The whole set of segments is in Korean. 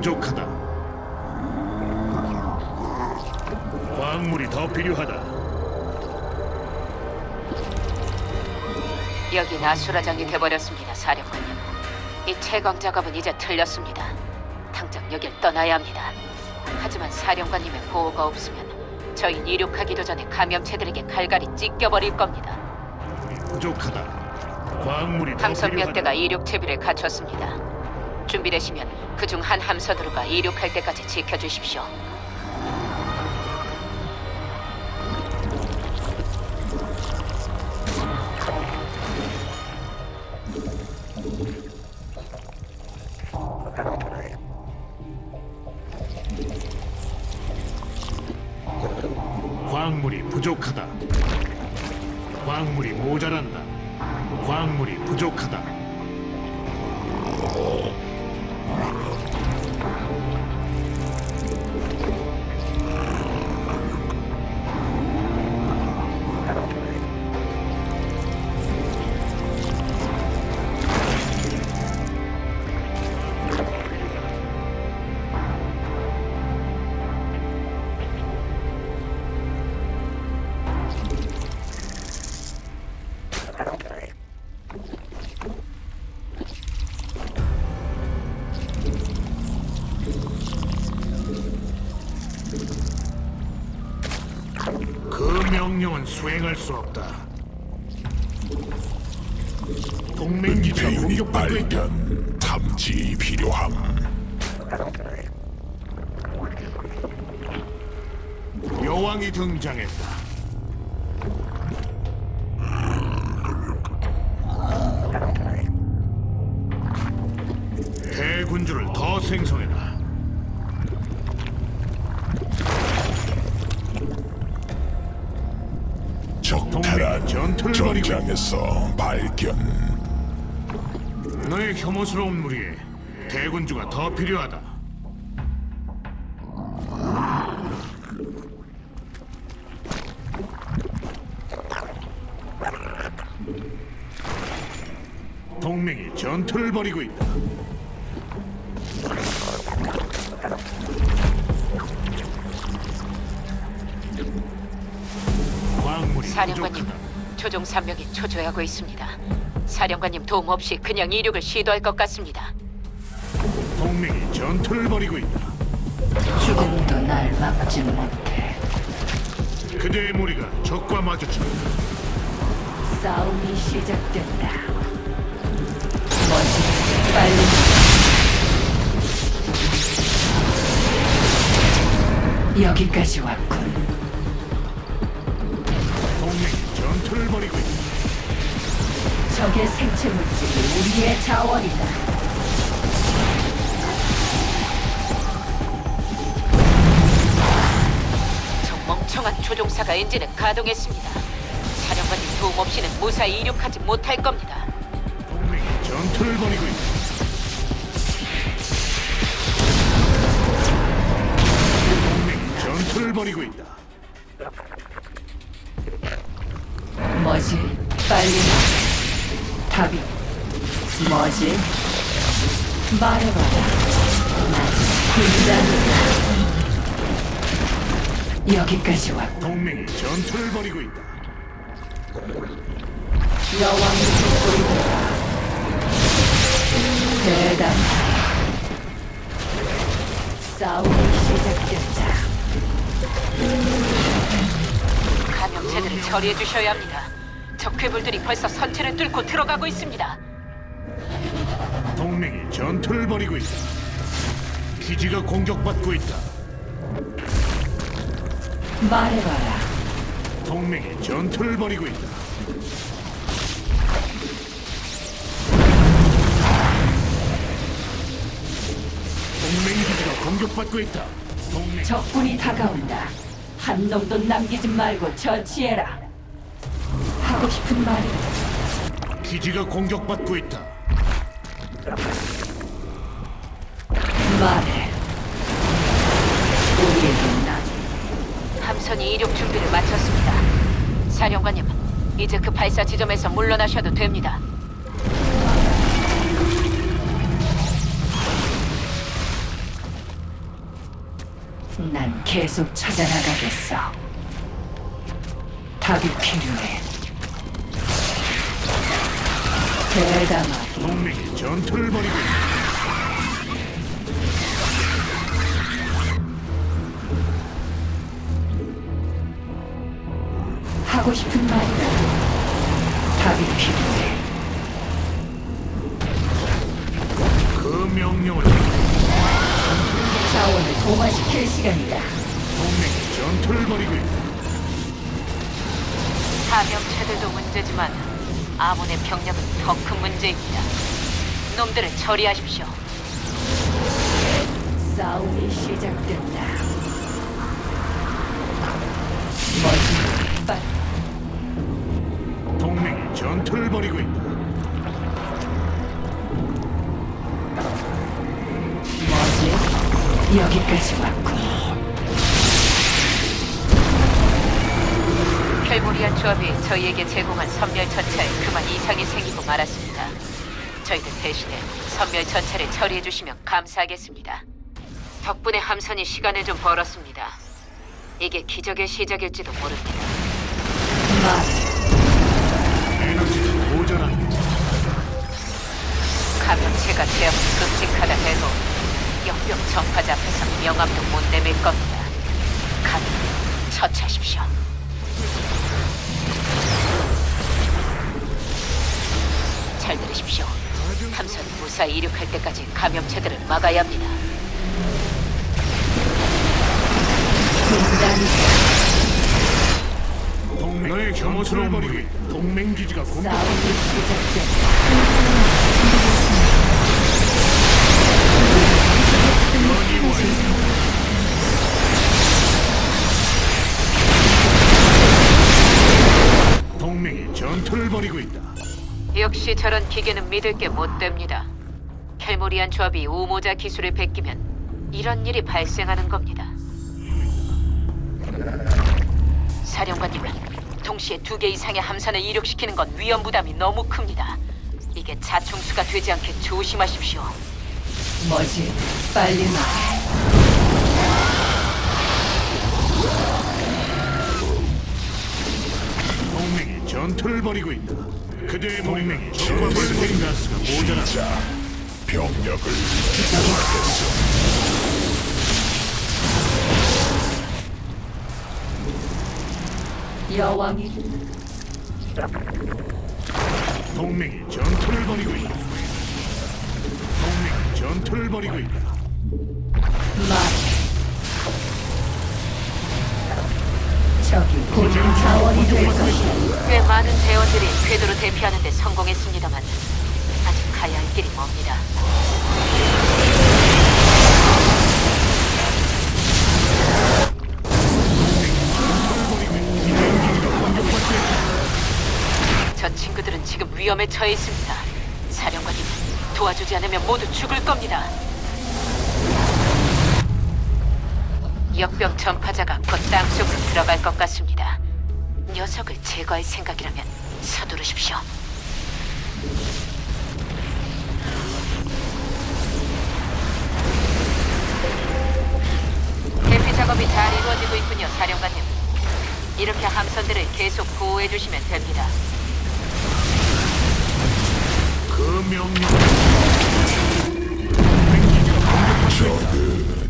부족하다. 광물이 더 필요하다. 여긴 아수라장이 돼버렸습니다, 사령관님. 이 채광 작업은 이제 틀렸습니다. 당장 여길 떠나야 합니다. 하지만 사령관님의 보호가 없으면 저희 이륙하기도 전에 감염체들에게 갈갈이 찢겨버릴 겁니다. 부족하다. 광물이 더 함선 몇 필요하다. 대가 이륙 채비를 갖췄습니다. 준비되시면 그중 한 함선으로 가 이륙할 때까지 지켜주십시오. 광물이 부족하다. 광물이 모자란다. 광물이 부족하다. 명령은 수행할 수 없다. 동맹 기지가 공격받고 있다. 발견 탐지 필요함 여왕이 등장했다. 대군주를 더 생성해 전장에서 발견 너의 혐오스러운 무리에 대군주가 더 필요하다. 동맹이 전투를 벌이고 있다. 광물이 사령관님, 부족하다. 조종 3명이 초조해하고 있습니다. 사령관님 도움 없이 그냥 이륙을 시도할 것 같습니다. 동맹이 전투를 벌이고 있다. 죽음도 날 막지 못해. 그대의 무리가 적과 마주쳤다. 싸움이 시작된다. 뭐지? 빨리. 여기까지 왔군. 전투를 벌이고 있다. 적의 생체 물질이 우리의 자원이다. 저 멍청한 조종사가 엔진을 가동했습니다. 사령관님 도움 없이는 무사히 이륙하지 못할 겁니다. 동맹이 전투를 벌이고 있다. 동맹이 전투를 벌이고 있다. 뭐지? 빨리. 답이 뭐지? 말해봐라. 난 군단이다. 여기까지 왔고 동맹이 전투를 벌이고 있다. 여왕이 듣고 있다. 대담하다. 싸움이 시작된다. 감염체들을 처리해 주셔야 합니다. 적 괴물들이 벌써 선체를 뚫고 들어가고 있습니다. 동맹이 전투를 벌이고 있다. 기지가 공격받고 있다. 말해봐라. 동맹이 전투를 벌이고 있다. 동맹 기지가 공격받고 있다. 동맹 적군이 다가온다. 한 놈도 남기지 말고 처치해라. 하고 싶은 말이 기지가 공격받고 있다. 말해. 우리에게 난 함선이 이륙 준비를 마쳤습니다. 사령관님, 이제 그 발사 지점에서 물러나셔도 됩니다. 난 계속 찾아나가겠어. 답이 필요해. 대담하게 동맹이 전투를 벌이고 있다. 하고 싶은 말이다. 답이 필요해. 그 명령을 자원을 도마시킬 시간이다. 동맹이 전투를 벌이고 있다. 사명체들도 문제지만 아몬의 병력은 더 큰 문제입니다. 놈들을 처리하십시오. 싸움이 시작된다. 빨리 동맹이 전투를 벌이고 있다. 여기까지 왔군. 켈보리안 조합이 저희에게 제공한 선멸 전차에 그만 이상이 생기고 말았습니다. 저희들 대신에 선멸 전차를 처리해 주시면 감사하겠습니다. 덕분에 함선이 시간을 좀 벌었습니다. 이게 기적의 시작일지도 모릅니다. 말 에너지를 모자란다. 감염체가 제 앞에 끔찍하다 해도 역병 전파자 앞에서 명함도 못 내밀 겁니다. 감염 처치하십시오. 잘 들으십시오. 함선이 무사히 이륙할 때까지 감염체들을 막아야 합니다. 동맹의 전투를 벌이고 있다. 동맹 기지가 공격. 싸움이 시작된다. 역시 저런 기계는 믿을 게 못 됩니다. 켈모리안 조합이 우모자 기술을 베끼면 이런 일이 발생하는 겁니다. 사령관님은 동시에 두 개 이상의 함선을 이륙시키는 건 위험 부담이 너무 큽니다. 이게 자충수가 되지 않게 조심하십시오. 뭐지? 빨리 말해. 동맹이 전투를 벌이고 있다. 그대의 동맹이 적과 물건 가스가 모자란다. 자 병력을 이동하겠어. 여왕이 동맹이 전투를 벌이고 있다. 동맹이 전투를 벌이고 있다. 말 해. 저기 곧 자원이 될 것이다. 꽤 많은 대원들이 궤도로 대피하는 데 성공했습니다만 아직 가야 할 길이 멉니다. 저 친구들은 지금 위험에 처해 있습니다. 사령관님, 도와주지 않으면 모두 죽을 겁니다. 역병 전파자가 곧 땅속으로 들어갈 것 같습니다. 녀석을 제거할 생각이라면 서두르십시오. 대피 작업이 잘 이루어지고 있군요, 사령관님. 이렇게 함선들을 계속 보호해 주시면 됩니다. 그 명령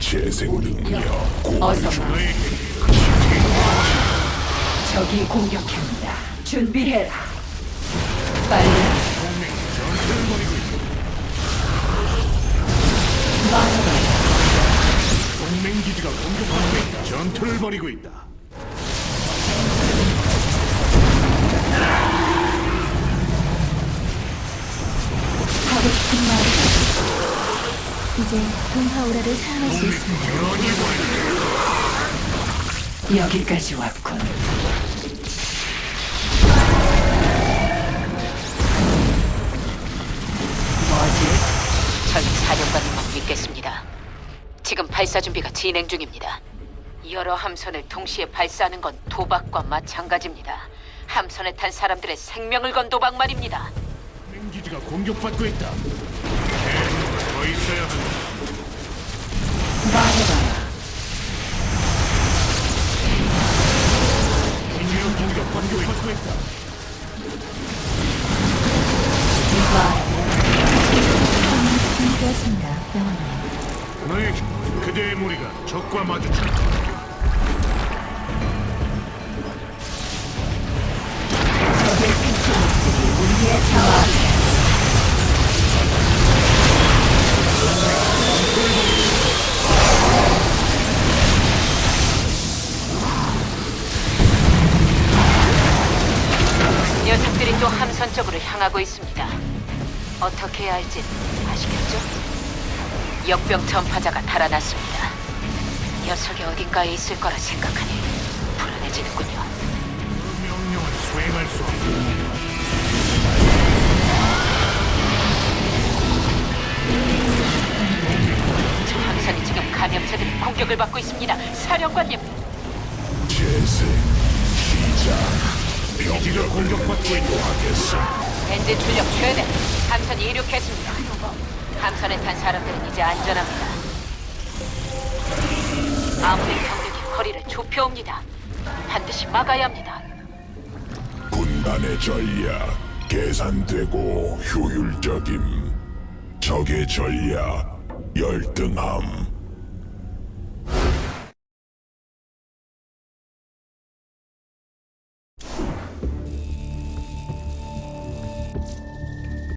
재생 능력 어서 말해. 적이 공격합니다. 준비해라. 빨리 동맹이 전투를 벌이고 있다. 말해라. 동맹 기지가 공격받고 있다. 전투를 벌이고 있다. 하고 싶은 말이다. 이제 동파 오라를 사용할 수 있습니다. 여기까지 왔군. 뭐지? 저희 사령관님만 믿겠습니다. 지금 발사 준비가 진행 중입니다. 여러 함선을 동시에 발사하는 건 도박과 마찬가지입니다. 함선에 탄 사람들의 생명을 건 도박 말입니다. 기지가 공격받고 있다. 있어야 한다. 적과 마주친다. 적의 우리의 자화. 함선 쪽으로 향하고 있습니다. 어떻게 해야 할지 아시겠죠? 역병 전파자가 달아났습니다. 녀석이 어딘가에 있을 거라 생각하니 불안해지는군요. 그 명령을 수행할 수 없다. 저 함선이 지금 감염체들의 공격을 받고 있습니다. 사령관님, 재생 시작 기지가 공격받고 있다. 인도하겠어 엔진 출력 최대. 함선이 이륙했습니다. 함선에 탄 사람들은 이제 안전합니다. 아무리 병력이 거리를 좁혀옵니다. 반드시 막아야 합니다. 군단의 전략 계산되고 효율적임 적의 전략 열등함